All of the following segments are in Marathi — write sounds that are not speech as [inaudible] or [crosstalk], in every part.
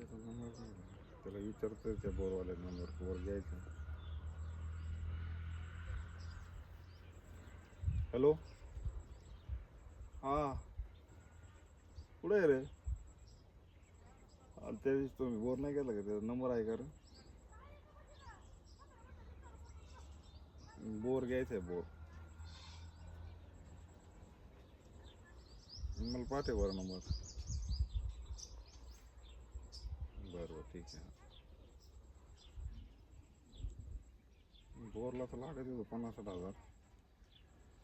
त्याला विचारतोय त्या बोरवाल्या नंबर वर घ्यायचा. हॅलो? हा. कुठे आहे रे? त्या दिवशी तुम्ही बोर नाही केला का? त्याचा नंबर आहे का रे? बोर घ्यायचा आहे बोर. मला पाठव बरं नंबर. बरं बरं ठीक आहे. बोरला तर लागत होतं पन्नास साठ हजार.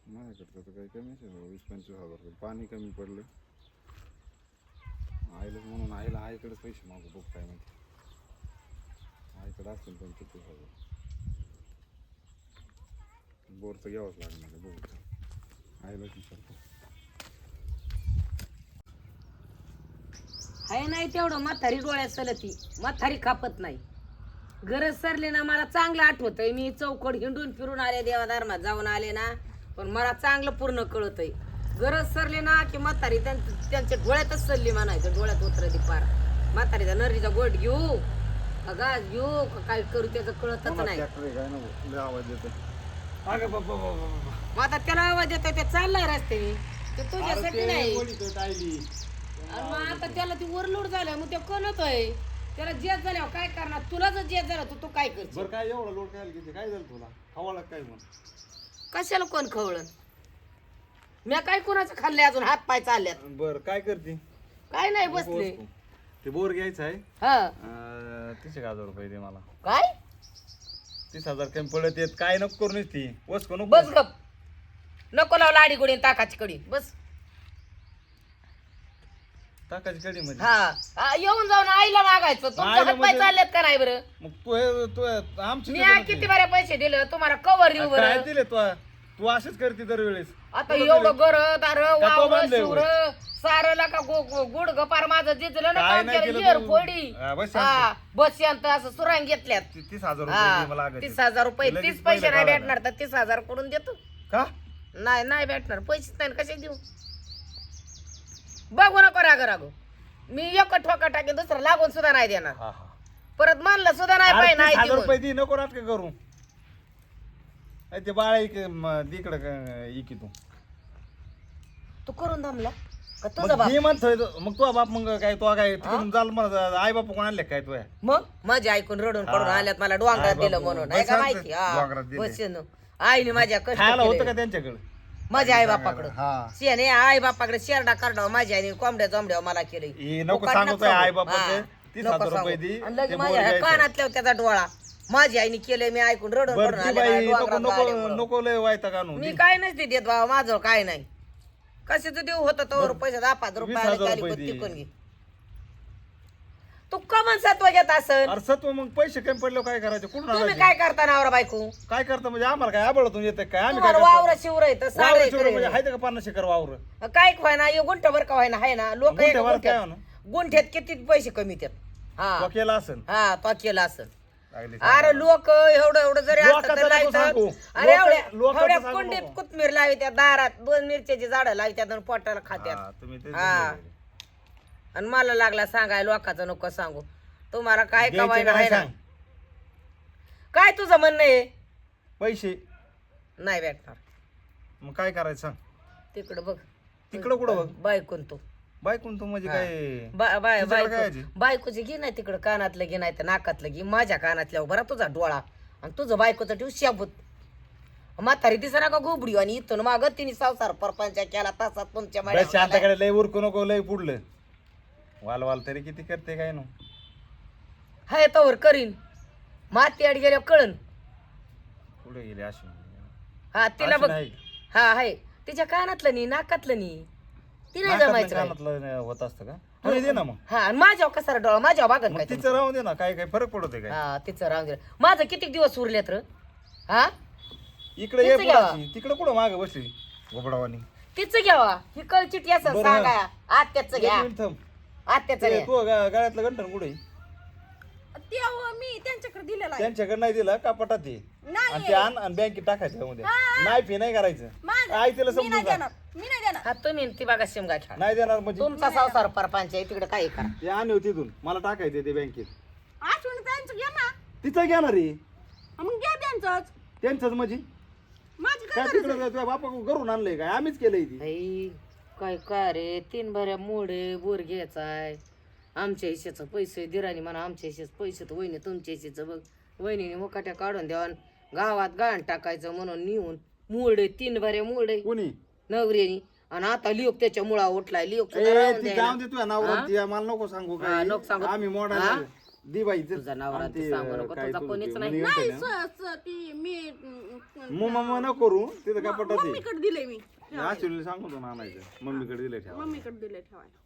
माझ्याकडे तर काही कमीच आहे वीस पंचवीस हजार पाणी कमी पडले. आईलाच म्हणून आईला आईकडेच पैसे मागू बघ काय माहिती आईकडे असतील पण किती हजार. तर घ्यावंच लागणार आहे बघू. आईलाच विचारतो. आहे नाही तेवढं म्हातारी डोळ्यात सलती. म्हातारी खापत नाही. गरज सरली ना मला चांगलं आठवतंय. मी चौकड हिंडून फिरून आले देवाधर्मात जाऊन आले ना. पण मला चांगलं पूर्ण कळतंय. गरज सरली ना की म्हातारी त्यां- त्यांच्या डोळ्यातच सरली म्हणायचं. डोळ्यात उतरती पार. म्हातारीचा नरीचा गोट घेऊ. घास घेऊ. काय करू त्याचं कळतच नाही. आहे आता त्याला आवाज येतोय ते चाललाय रस्त्याने. ते तुझ्यासाठी नाही. आणि मग आता त्याला ती ओरलोड झाल्या मग ते कळतोय त्याला जेत झाल्यावर काय करणार? तुला जर जेत झालं तर तू काय करशील? बरं काय एवढा लोड काय किती काय झालं तुला? हवाला काय म्हण कशाला कोण खवळण मी काय कोणाचं खाल्लंय अजून? हात पाय चालल्यात. बरं काय करते? काय नाही बसले. ते बोर घ्यायचं आहे. हा. अं, तीस एक हजार रुपये दे मला. काय? तीस हजार कमी पडत येत काय नको करू ती वस नको. बस गप. नको लाव लाडी गोडी ताकाची कडी. बस. टाकायची कडी मध्ये. हा. येऊन जाऊन आईला मागायचं. तुमचे आईला हात पाय म्हणजे- चाललेत का नाही बरं? मग तू हे तू आमची मी किती बरे पैसे दिले? तुम्हाला कवर काय बरं. दिले तू? तू असेच करते दरवेळेस. आता एवढं गर दार का तो वावर बांधलंय शिवर सारला का गुड गपार माझं जिजलं ना काय काम नाही केलं केलं इयर तू. फोडी. हा, बस हा बस शांत असं सुरांग घेतल्यात. ती- तीस हजार रुपये दे मला हा लागत तीस हजार रुपये लगेच तीस पैसे पहिलं नाही काढायला. भेटणार तर तीस हजारकडून देतो. का? नाही नाही भेटणार. पैसेच नाही कसे देऊ? बघू नको राग रागो. मी एक ठोका टाकेन दुसरं लागून सुद्धा नाही देणार. हा हा. परत म्हणलं सुद्धा नाही पाहिजे नाही हजार देऊन. रुपये दे नको नाटक करू. अरे ते बाळा इक तिकडं इकी तू. तू करून थांबला? का तुझा मग बाप? दे म्हणतोय तो. मग तुझा बाप मग काय तो काय तिकडून मला आई बाप कोण आणले काय तुया? मग? माझ्या ऐकून रडून पडून हा. आल्यात मला डोंगरात हा, दिलं. म्हणून. का माहिती डोंगरात. बसन आईने माझ्या कष्ट खायला होतं केले. का त्यांच्याकडे? माझ्या आई बापाकडं हा. शेणे आई बापाकडे शेरडा करडा माझ्या आईने कोंबड्या चोंबड्या मला हे नको सांगू सांगू. आई बापाचं हा, तीस नको हजार सांगू. रुपये दे आणि लगे ते माझ्या बोर ह्या घ्यायचं. कानातल्या त्याचा डोळा. माझी आईने केलंय मी ऐकून रडून बरं रडून ती आले बाई मला नको लय वायता मी काय नसते देत बाबा माझं काय नाही. कशाचं देऊ होतं तर पैसे दहा पाच रुपये आले हजार की आली रुपये पण दे. टिकून घे. तू कमन सत्व घेत असन? अरे सत्व मग पैसे कमी पडले काय करायचे? कुठून तुम्ही आणायचे? काय करता नावरा बायको? काय करता म्हणजे आम्हाला काय आबळतून येतं काय आम्ही काय तुम्हाला वावर? शिवर येतं वावर साडे शिवर म्हणजे हाय का पन्नास एकर वावर काय खोय ना हे गुंठभर का व्हायना हाय ना? लोक काय? गुंठ्यात किती पैसे कमी देत हा. केला असेल. हा तो केला असं लागली अरे लोक एवढं एवढं जरी असतं लोकांचं तर नको लावतात. सांगू. अरे लोक- एवढ्या लोकांचं एवढ्या सांगू कुंडीत नको. कोथमीर लावत्या दारात दोन मिरच्याची झाडं लावत्यात आणि पोटाला खात्यात. हा, तुम्ही ते हा. आणि मला लागला सांगाय लोकांचं नको सांगू. तुम्हाला काय द्यायचे काय ना? सांग? काय तुझं म्हणणं आहे? पैसे. नाही भेटणार. मग काय करायचं सांग? तिकडं बघ. तिकडं कुठं बघ? बायकून तू. बायकून तू म्हणजे काय? बा- बाय काय बायको आहे? बायकोची घे नाही तिकडं कानातलं घे नाही तर नाकातलं घे. माझ्या कानातल्या बरा तुझा डोळा. आणि तुझं बायकोचं ठेव शाबूत. म्हातारी दिसा ना का गोबडी आणि इथून माग तिने संसार परपंच केला तासात तुमच्या बस. शांताकडे लय उरकू नको लय पुढलं. वाल वाल तरी किती करते काय नो? हाय तवर करीन. माती आड गेल्यावर कळन. पुढे गेले अशी हा तिला बघ. नाही. हा हाय. तिच्या कानातलं नी नाकातलं नी. ती नाही नाकातलं जमायचं काय. कानातलं होत असतं का? तू दे ना मग. हा आणि माझ्यावर कसा डोळा माझ्यावर बागत मग काय तिचं राहून दे ना काय काय फरक पडतोय काय. हा तिचं राहून दिलं माझं किती दिवस उरलेत र? हा? इकडे ये तिचं घ्यावा. पुढाची तिकडे कुठं मागे बसली? गोबडावानी तिचं घ्यावा. ही कळचिट यास बरं. सांगा. आत्याचं घ्या. एक मिनिट थांब. आत्याचं ते घ्या तू गा- गळ्यातलं गंठन कुठे? ते अहो, मी त्यांच्याकडे दिलेला आहे. त्यांच्याकडे नाही दिला कपाटात ते? नाही. आणि ते आण आणि बँकेत टाकायचं त्यामध्ये नाही फी नाही करायचं. माझं- आई तिला मी समजून नाही. देणार. मी नाही देणार. हा तुम्ही ती बघा शिमगा खेळा. नाही देणार म्हणजे तुमचा संसार परपांच आहे तिकडे काही करा. ते आणू तिथून. मला टाकायचं ते बँकेत. आठवण त्यांचं घ्या ना. तिथं घेणार हा, मग घ्या त्यांचंच. त्यांचंच म्हणजे? माझी काय काय तिकडे तुझ्या बापा घरून आणलंय काय? आम्हीच केलंय ती. काय काय रे? तीन भऱ्या मोडे बोर घ्यायचाय आमच्या हिशेचं पैसे दिराणी म्हणा आमच्या हिशेच पैसे तर वहिनी तुमच्या हिशेचं बघ. वहिनीने मुकाट्या काढून द्यावा गावात गाण टाकायचं म्हणून नेऊन मोडे तीन भऱ्या मोडे कोणी? नवऱ्यानी. आणि आता लिओक त्याच्या मुळा उठलाय लिओक ए, ती जाऊन दे तुझ्या नावावर ती मला नको सांगू हा, काय नको सांगू. आम्ही मोडा हा? दी बाई तुझा नवरा ते सांगू नको, तुझा कोणीच नाही. नाही स- स- ती मी मग नको करू तिथं कपाटात आहे. मम्मीकडे दिले मी. आश्विनीला सांगतो ना आणायचं. मम्मीकडे दिले ठेवा. मम्मीकडे दिले ठेवायला.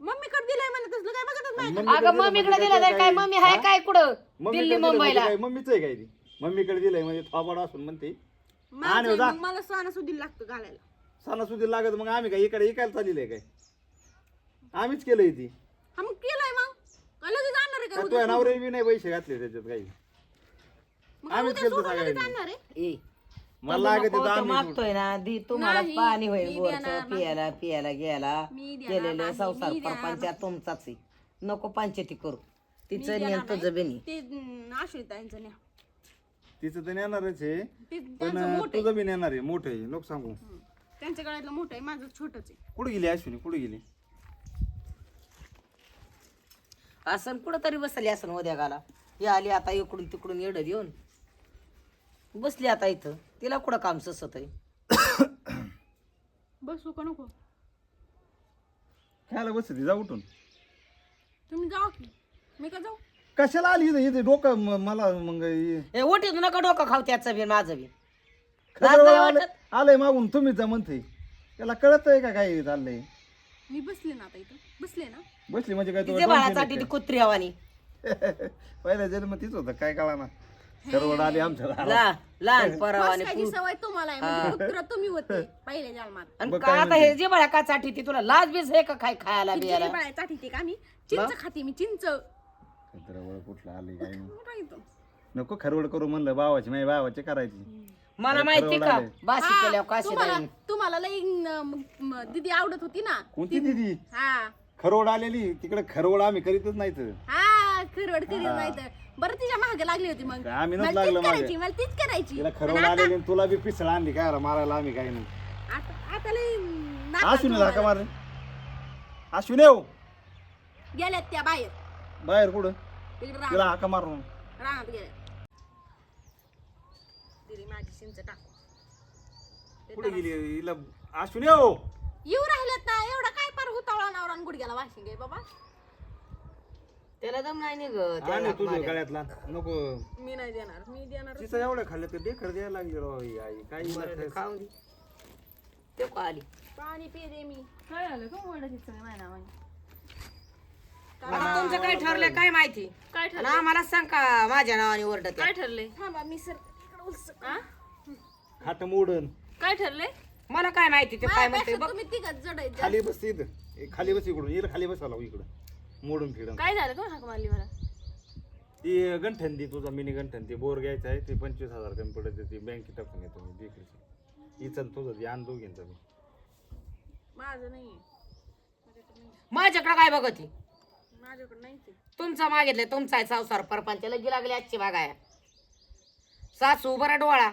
मम्मीकडे दिलंय म्हणे तसलं काय बघतच नाही. अगं मम्मीकडे दिलं तर काय मम्मी हाय काय कुठं? दिल्ली मुंबईला. मम्मीच आहे काय ती? मम्मीकडे दिलंय म्हणजे थोबाड असून म्हणते. माझं मग मला सणासुदी लागतं घालायला. सणासुदी लागत मग आम्ही काय इकडे इकायला चाललेलं आहे काय? आम्हीच केलंय ती. हा मग केलंय मग. काय लगेच आणणार आहे काय का तुझ्या नवरे बी नाही पैसे घातले त्याच्यात काही? आम्हीच उद्या केलं सोडून लगेच सगळ्यांनी. आणणार आहे? ए मला लागत नको होतं तो आम्ही मागतोय ना दी तुम्हाला नाही, पाणी होईल मी नाही. पियाला पियाला घ्यायला. मी देणार केलेलं नाही, संसार मी देणार परपंचा तुमचाच आहे. नको पंचायती करू. तिचं नेन तुझं नाही. बेनी ते आश्रितांचं न्या तिचं तर नेणारच आहे ते पण त्यांचं मोठं आहे. तुझं बी नेणार आहे मोठं आहे. लोक सांगू. हं. त्यांच्या गळ्यातलं मोठं आहे माझं छोटच आहे. कुठे गेली अश्विनी? कुठे गेली? असं कुठं तरी बसली असं उद्या गाला. ही आली आता इकडून तिकडून येडं देऊन. बसली आता इथं. तिला कुठं काम ससत आहे? बसू का नको? खायला बसली जा उठून. तुम्ही जाऊ की. मी का जाऊ? कशाला आली इथं? इथे डोकं म- मला मग हे- ए ओटीत नका डोकं खाऊ त्याचं बी माझं बी. खरं लाज नाही आलंय- वाटत? आलंय मागून तुम्हीच जा म्हणते. त्याला कळत आहे का काय चाललंय? मी बसले ना आता इथं. बसले ना? बसली म्हणजे काय तिचे बाळासाठी ती कुत्री हवानी [laughs] पहिला जन्म तीच होतं काय कळा ना करवड आली आमच्या दारात. ला लहान सवय तुम्हाला आहे म्हणजे पुत्र तुम्ही होते पहिल्या जन्मात. आणि बघ का काय आता हे जे बाळा का साठी ती तुला लाज बीज आहे का काय खायला बियाला? किती बाळा चाटीते का मी? चिंच खाते मी चिंच. करवड कुठलं आली काय नाही? नको खरवड करू म्हणलं भावाची माझ्या भावाची करायची. मला माहिती का. बाशी हा, केल्यावर काशी तुम्हाला तुम्हाला लई न- म- म- दीदी आवडत होती ना? कोणती दिदी? हा. खरवड आलेली तिकडे खरवड आम्ही करीतच नाही तर हा खरवड करीत नाही तर बरं तिच्या मागे लागली होती मग. काय आम्ही मला तीच लागलं करायची मला तीच करायची. तिला आलेली आणि तुला बी पिसळ आणली काय मारायला आम्ही काय नाही. आता आता लई नाकात अश्विनी. मार अश्विनी येऊ. गेल्यात त्या बाहेर. बाहेर कुठं? तिकडे तिला रानात हाका मारून. रानात गेल्या दिली माझी चिंच टाकू. कुठे गेली? हिला अश्विनी येऊ. येऊ राहिल्यात ना एवढा काय पार उतावळा नवरा आणि गुडघ्याला वाशिंग आहे बाबा. त्याला दम नाही निघत आणि तुझ्या गळ्यातला. नको. मी नाही देणार मी देणार तिचं एवढं खाल्लं तर डेकर द्यायला लागली राव ही आई. काही बरं, खाऊन दे ते का आली पाणी दे मी. काय झालं का ओरडत सगळं माझ्या नावाने? आता तुमचं काय ठरलंय? काय माहिती? काय आणि आम्हाला सांग का माझ्या नावाने ओरडत काय ठरलंय? थांबा मी सर इकडे उलस खाट मोडन. काय ठरलंय? मला काय माहिती ते काय म्हणते माझ्यापेक्षा तुम्ही तिघच जड खाली बस इथं. ए, खाली बस इकडून. येईल खाली बसायला इकडं. मोडून फिडून. काय झालं का हाक मारली मला ती गंठन ती तुझा मिनी गंठन ती बोर घ्यायचं आहे ते पंचवीस हजार कमी पडत ती बँकेत टाकून येतो मी देखील इचन तुझं ती आण दोघींचं मी. माझं नाही माझ्याकडे काय बघत? ही? माझ्याकडे नाही ते. तुमचा मागितलं तुमचा आहे संसार परपंच लगी लागली आजची बागाया सासू बरा डोळा.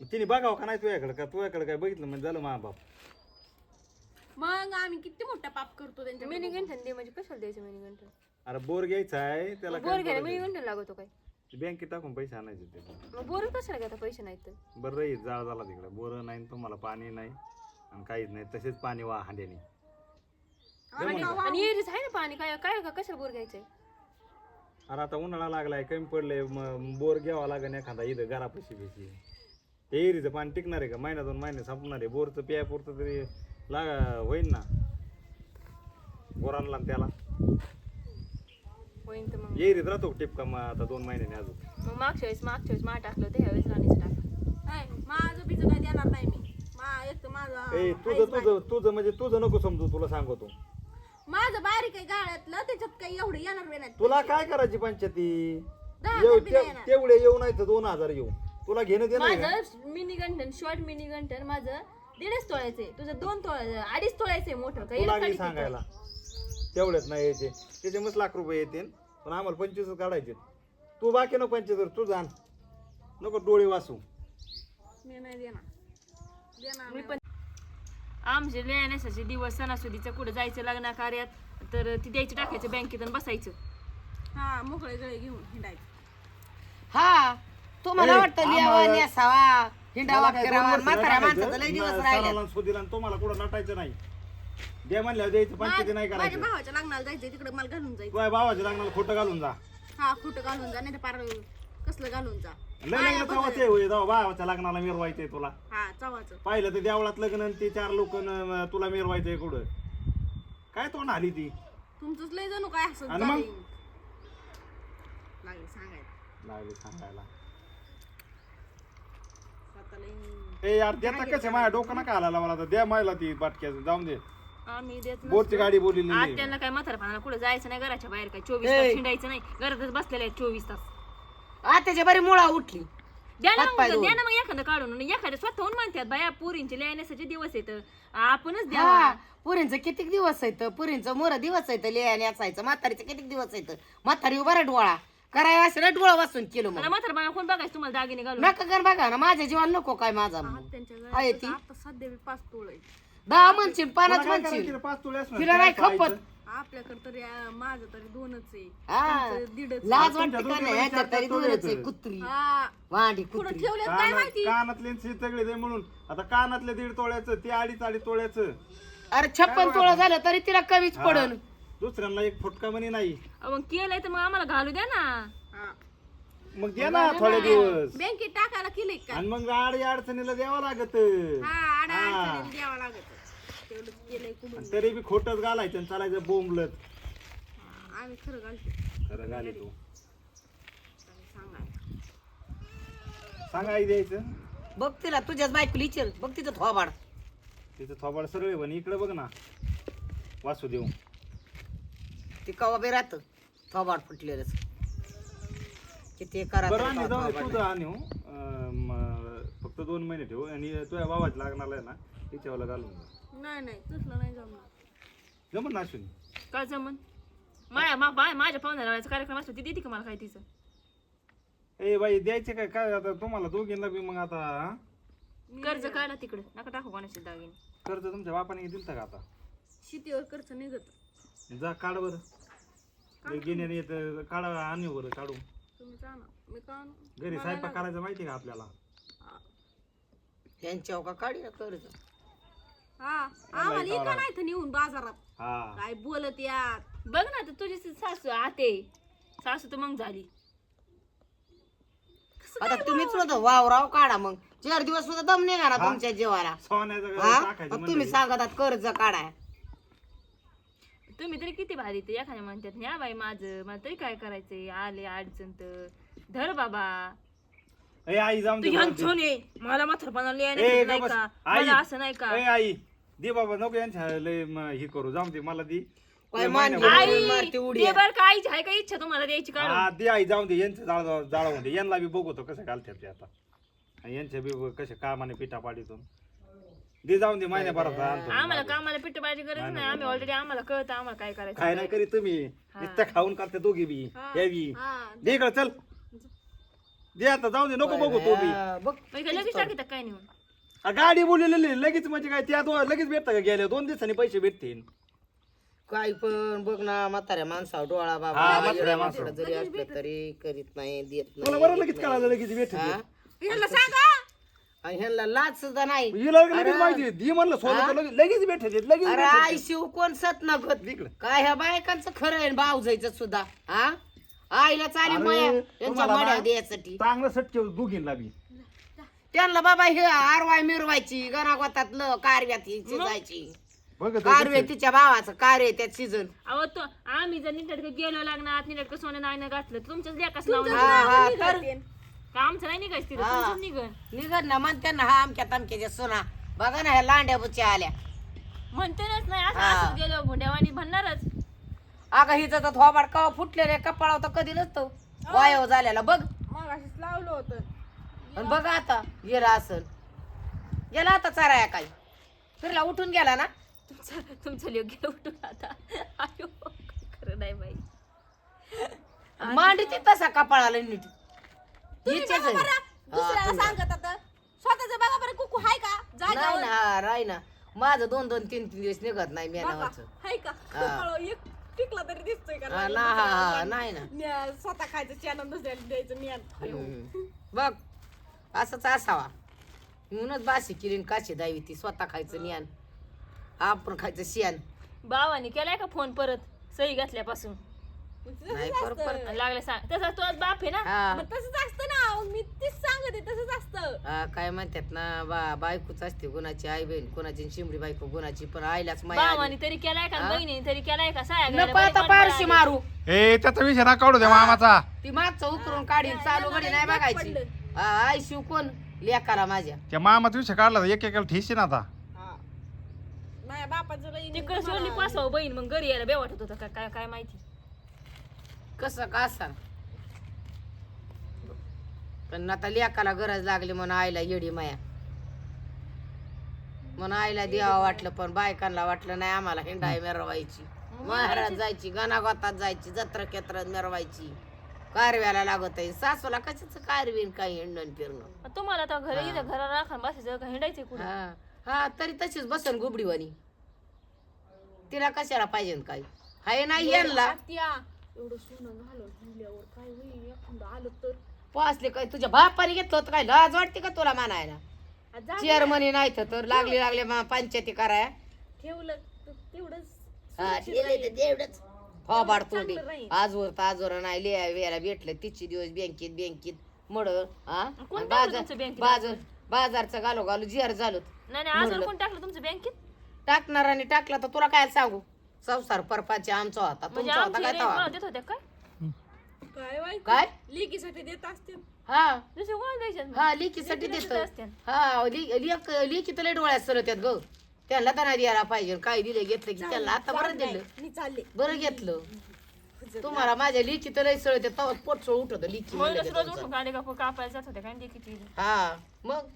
मग तिने बघावं का नाही तुझ्याकडे? का तुझ्याकडे काय बघितलं म्हणजे झालं मा बाप? मग आम्ही किती मोठा पाप करतो त्यांच्या मिनी गंठन दे म्हणजे कशाला द्यायचं मिनी गंठन अरे बोर घ्यायचा आहे त्याला बोर घ्यायला मिनी गंठन लागतो काय? बँकेत टाकून पैसे आणायचे ते. मग बोर कशाला घेता पैसे नाहीत तर? बरं राहील जाळ झाला तिकडे. बोर नाही तुम्हाला पाणी नाही आणि काहीच नाही. तसेच पाणी वा हांड्याने. आणि एरीच आहे ना पाणी? काय काय का कशाला बोर घ्यायचंय? अरे आता उन्हाळा लागलाय कमी पडले मग बोर घ्यावा लागेल एखादा इथं घरापाशी बिशी ते एरीचं पाणी टिकणार आहे का? महिना दोन महिने संपणार आहे. बोरचं प्यापुरतं तरी लागा होईन ना. गोरांना आणि त्याला. होईन तर मग. येईरीत राहतो टिपका मग आता दोन महिन्याने अजून. मग मागच्या वेळेस मागच्या वेळेस मा टाकलं ह्यावेळेस राणीचं टाकलं हाय, माझं बिजं देणार नाही मी. मा एक तर माझं ए तुझं आईच तुझं तुझं म्हणजे तुझं नको समजू तुला सांगतो. बारीक. माझं बारीक आहे गाळ्यातलं त्याच्यात काही एवढं येणार बी नाही. तुला काय करायची पंचायती? दहा येऊ हजार बी नाही ते- येणार. तेवढे येऊ नाही तर दोन हजार येऊ. तुला घेणं देणं आहे का? माझं मिनी गंठन शॉर्ट मिनी गंठन माझं दीडच तोळायचंय तुझं दोन तोळा अडीच तोळायचंय मोठं काही तुला लागली. सांगायला. तेवढेच नाही यायचे त्याचे मस्त लाख रुपये येतील पण आम्हाला पंचवीस काढायचे तू बाकी नको पंचवीस तू जाण. नको डोळे वाचू मी नाही देणार. देणार मी पण आमचे लेण्याचे दिवस सणासुदीचं कुठं जायचं लग्न कार्यात तर ती द्यायची टाकायचं बँकेत आणि बसायचं. हा मोकळे गळे घेऊन हिंडायचं. हा तुम्हाला वाटतं लिहावा नेसावा? हिंडावा म्हाताऱ्या माणसाचं लय दिवस. राहिले. आणि तुम्हाला कुठं नटायचं नाही. दे म्हणल्यावर द्यायचं पंचायती नाही माझ्या करायचं भावाच्या लग्नाला जायचंय तिकडे मला घालून जायचं तुझ्या भावाच्या लग्नाला खोटं घालून जा. हा खोटं घालून जा नाही तर पार कसलं घालून जा. लय लग्न चवाचं आहे होय जाऊ भावाच्या लग्नाला मिरवायचंय तुला. हा चवाचं. पाहिलं तर देवळात लग्न आणि ते चार लोक तुला मिरवायचंय कुठं? काय तोंड आली ती? तुमचंच लय जणू काय असं आणि मग? लागले सांगायला. लागले सांगायला. स्वतःला ए यार देता कसं? माझ्या डोकं नका आला मला द्या मायला ती बाटक्याचं. जाऊन दे. आम्ही देत बोरची गाडी बोललेली आज आहे. त्यांना काय म्हातारपणाला कुठे जायचं नाही घराच्या बाहेर काय? चोवीस. तास हिंडायचं नाही. घरातच बसलेले आहेत चोवीस तास. आत्याच्या बरी मुळा उठली. द्या ना हात पाय मग धुवून. द्या ना मग एखादं काढून. आणि एखादं स्वतःहून म्हणतात बाया पुरींचे लिहिण्याचे दिवस येत आपणच हा द्या पुरींचं किती दिवस आहेत? पुरींचं मोर दिवस आहेत लिहायला असायचं म्हातारीचं किती दिवस आहेत? म्हातारी उभा डोळा. कराय असं डोळा वाचून केलं मग. म्हातारपणा कोण बघायचं तुम्हाला दागिने घालून? नका कर बघा ना माझ्या जीवन नको काय माझा. आहे ती. आता सध्या पाच तोळ दहा म्हणशील तुला पाच म्हणशील. रे? पाच तोळे असणार. तिला नाही खपत खायचं? आपल्याकडे तरी माझं तरी दोनच आहे. हा तुमचं दीडच लाज तुमच्या वाटते का दोघीला नाही? ह्याच्यात चार-चार तरी दूरच आहे आहेत. कुत्री. हा. वांडी कुठं कुत्री. ठेवलेत काय कानात- माहिती? कानातले सगळे म्हणून. आता कानातले दीड तोळ्याचं ते अडीच अडीच तोळ्याचं. अरे छप्पन तोळा झालं तरी तिला कमीच पडन. दुसऱ्यांना एक फुटका म्हणे नाही. अहो, मग केलंय तर मग आम्हाला घालू द्या ना. मग द्या ना थोडे दिवस. बँकेत टाकायला केलंय का? आणि मग आडी अडचणीला द्यावं लागत. हा आडा अडचणीला द्यावं लागत. तेवढं केलंय कुठून? आणि तरी बी खोटच घालायचं आणि चालायचं बोंबलत. आम्ही खरं घालतो. खरं घाली तू सांगायला सांगा आई द्यायचं. बघ तिला तुझ्याच बायकोला इचल. बघ तिचं थोबाड. तिथं थोबाड सरळ पण इकडे बघ ना. वासू देऊ ती कवा बी राहत. थोबाड फुटलेलंच. किती करा बरं तरी आणि जाऊ दे थोबाड. तुझं आणू. अं, म, फक्त दोन महिने ठेवू. आणि तुझ्या बाबाच लागणार आहे ना तिच्यावाला घालून. नाही नाही तसलं नाही जमणार. जमन ना अश्विनी? काय जमन? माया मा बाय माझ्या पाहुण्या कार्यक्रम असतो ती देते का मला काय तिचं? ए बाई द्यायचे काय? काय आता तुम्हाला दोघींना बी मग आता हा? कर्ज काढा तिकडे. नका टाकू कोणाचे दागिने. कर्ज तुमच्या बापाने दिलं का आता? शेतीवर खर्च निघत. जा काढ बरं. घेण्याने येत काढा आणू बरं काढू तुम्ही जाणा मी का घरी स्वयंपाक करायचं माहिती का आपल्याला? का काढी ना कर्ज. हा. आम्हाला इका नाही तर नेऊन बाजारात. हा. काय बोलत यात बघ ना तर तुझी सासू आते. सासू तर मग झाली. आता तुम्हीच होतं वावराव काढा मग. चार दिवस सुद्धा दम निघा ना तुमच्या जीवाला. सोन्याचं हा? टाकायचं मग म्हणजे. तुम्ही सांगतात कर्ज काढाय. तुम्ही तरी किती भारी ते एखाद्या म्हणतात न्या बाई माझं मला तरी काय करायचंय? आले अडचण तर. धर बाबा. ए आई जाऊन तू दे. सोने मला म्हातारपणा ए, लिहायला नाही गप्प बस. का? आई. मला असं नाही का? ए आई. दे बाबा नको यांच्या लय म- हे करू. जाऊन दे मला दी. काय ते मान महिन्याभर- घे. आई मारते उडी. ते बरं का. आईची आहे का इच्छा तुम्हाला द्यायची काढून हा दे आई जाऊन दे. यांचं जाळ जाळवून दे. यांना बी बघतो कसं घालतात ते आता. आणि यांच्या बी कसे कामाने पिठा पाडीतून दे जाऊन दे महिन्याभरात आणतो आम्हाला. कामाला पिठ पाहिजे गरज नाही आम्ही ऑलरेडी आम्हाला कळतं आम्हाला काय करायचं काय नाही. करीत तुम्ही. नुसतं खाऊन करते दोघी बी. यावी दे इकडं चल. दे आता जाऊन दे नको बघू तो बी. हा, बघ. मग लगेच टाकीत काय आ, गाडी बोललेली लगेच म्हणजे काय त्या दो- लगेच भेटतं का गेल्या दोन दिवसांनी पैसे भेटतील. काय पण बघ ना म्हाताऱ्या माणसावर डोळा बाबा. हा, म्हाताऱ्या माणसावर. जरी असलं तरी करीत नाही देत तुला नाही बरं लगेच कळालं लगेच भेटतील. हा? याला सांगा. आणि ह्यांना लाज सुद्धा नाही. हिला लगेच माहिती दी म्हणलं सोनं तर लगेच लगेच भेटते लगेच अरे शिव कोण सत नगत इकडं. काय ह्या बायकांचं खरं आहे भाऊजायचं सुद्धा हा? आईला चाली अरे, मया यांच्या तुम्हाला ना- मड्या द्यायसाठी. चांगलं सटके दोघींना बी त्यांना बाबा हे आरवाय मिरवायची गणागोतातलं कारव्यात ही शिजायची. बघ ते कारवे तिच्या भावाचं कार्य त्यात शिजन. अहो तो आम्ही जर नीटक गेलो लागणार नीटक सोनं नाही घातलं तर तुमच्याच हा हा तर का आमचं नाही निघायचं तिथं? हा. तुमचंच निघन. निघत ना म्हणते ना हा आमच्या तमक्याच्या सोना. बघा ना ह्या लांड्या बुच्या आल्या. म्हणतेच नाही असं हा. असं गेलो भुंड्यावानी म्हणणारच अगं हिचं तर थोबाड कवा फुटलेले कपाळाव तर कधी नसतो. वायव झालेला बघ. लावलं होतं. आणि बघा आता गेला असल. गेला आता चराया काही फिरला उठून गेला ना? तुमचं तुमचं योग्य उठून आता. आयो खरं नाही बाई. मांडी ती तसा कपाळाला नीट. हिचेच आहे. हा, तुझं. स्वतःच बघा बरं कुकू हाय का? नाही ना राय ना. माझं दोन दोन तीन तीन दिवस निघत नाही मेनावरच हाय का? हा. एक टिकला तरी दिसतोय का हा हा नाही ना. म्या स्वतः खायचं चॅनल दुसऱ्याला द्यायचं मी हम्म. बघ असंच असावा. म्हणूनच बाशी किरीन काशी दावी ती स्वतः खायचं ज्ञान आपण खायचं शियान बाबाने केलाय का फोन परत? सही घातल्यापासून? नाही बरोबर. लागलं सांग. तसा तो बाप आहे ना? हा. मग तसंच असतं ना मी तीच सांगते तसंच असतं. हा, काय म्हणतात ना बा बायकोच असते गुणाची आई बहीण कोणाची शिमडी बायको गुणाची पण आईलाच माया आली. बाबाने तरी केलाय का हा? बहिणीने तरी केलाय का? साया न घालायला पारशी मारू. ए त्याचा विषय ना काढू द्या मामाचा. ती मागचं उकरून काढीन चालू घडी नाही बघायची हा, आई शिव कोण? लेकाला माझ्या. त्या मामाचा विषय काढला एक एकाला ठेशी ना आता. तिकडे सोडली पासव बहीण. मग घरी यायला बे वाटत होतं का- काय काय माहिती? कसं का असा पण आता लेकाला गरज लागली म्हणून आईला येडी माया. म्हणून आईला द्यावं वाटलं पण बायकांना वाटलं नाही आम्हाला हिंडाय मिरवायची. महाराज जायची गणागोतात जायची जत्रा केत्रात मिरवायची. कारव्याला लागत आहे सासूला कशाच कारवीन काही हिंडण फिरणं? तुम्हाला तर घरी इथं घरा राखा बसायचं का हिंडायचं कुठं? हा. हा तरी तशीच बसन गुबडीवानी तिला कशाला पाहिजे काही? हाय नाही यांना? एवढं सोनं घालून हिंडल्यावर काय होईल? एखादं आलं तर. पासले काय तुझ्या बापाने घेतलं होतं काय? लाज वाटते का तुला म्हणायला? आ, चेअरमनी नाही तर तर लागले लागले मा- पंचायती कराया. ठेवलं तर तेवढंच हा, चांगलं राहील. आजवर तर आजवर नाही लिहा वेळा भेटलं. तिची दिवस बँकेत बँकेत. मड हा? कोण टाकलं बाजार बँकेत? बाजार बाजारचं घालो घालू जिहार झालो. नाही म्हणलं. कोण टाकलं तुमचं बँकेत? टाकणाराने टाकला तर तुला काय सांगू? संसार परपाचे आमचा होता म्हणजे तुमचा होता आमची काय तवा? देत होत्या काय? काय लेकीसाठी देत असते. हा. दुसरे कोण द्यायचे हा लेकीला देत. हा तर लय डोळ्यात सरत ग. त्यांना तर नाही द्यायला पाहिजे. काय दिले घेतलं की त्यांना आता बरं दिलं. मी चालले. बरं घेतलं. तुम्हाला माझ्या लिखी तर लय सरत तवा पोट सोड उठत लिखी म्हणलं म्हणूनच की रोज तुमचं. उठून कांदे कापूर कापायला जात होत्या काय लेकीची? हा मग?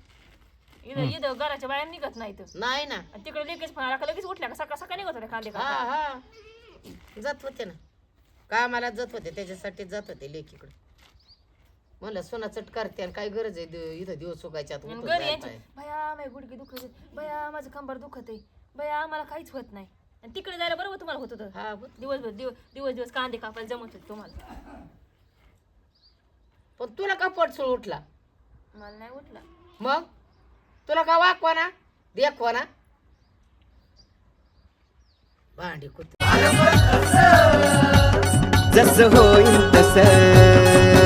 इथं इथं घराच्या बाहेर निघत नाही तर नाही ना. आणि तिकडे लगेच आला का लगेच उठल्या का? सकाळ सकाळ निघत होत्या कांदे हा कापायला हा. जात होते ना. कामाला जात होते त्याच्यासाठी जात होते लेकीकडे. म्हणलं सोना चट करते आणि काय गरज आहे? दि- इथं दिवस सुकायच्यात आणि उठून घरी जायचं यायचे. बया माझे गुडघे दुखत. आहेत. बया माझं कंबर दुखत. आहे बया मला काहीच होत नाही. आणि तिकडे जायला बरोबर तुम्हाला होत होतं. हा. दिवसभर दिवस दिवस दिवस कांदे कापायला जमत होते तुम्हाला. पण तुला का पोट सोड उठला? मला नाही उठला. मग? तुला का वाकवा ना देखवा ना भांडी कुठे? जस होईल तसं.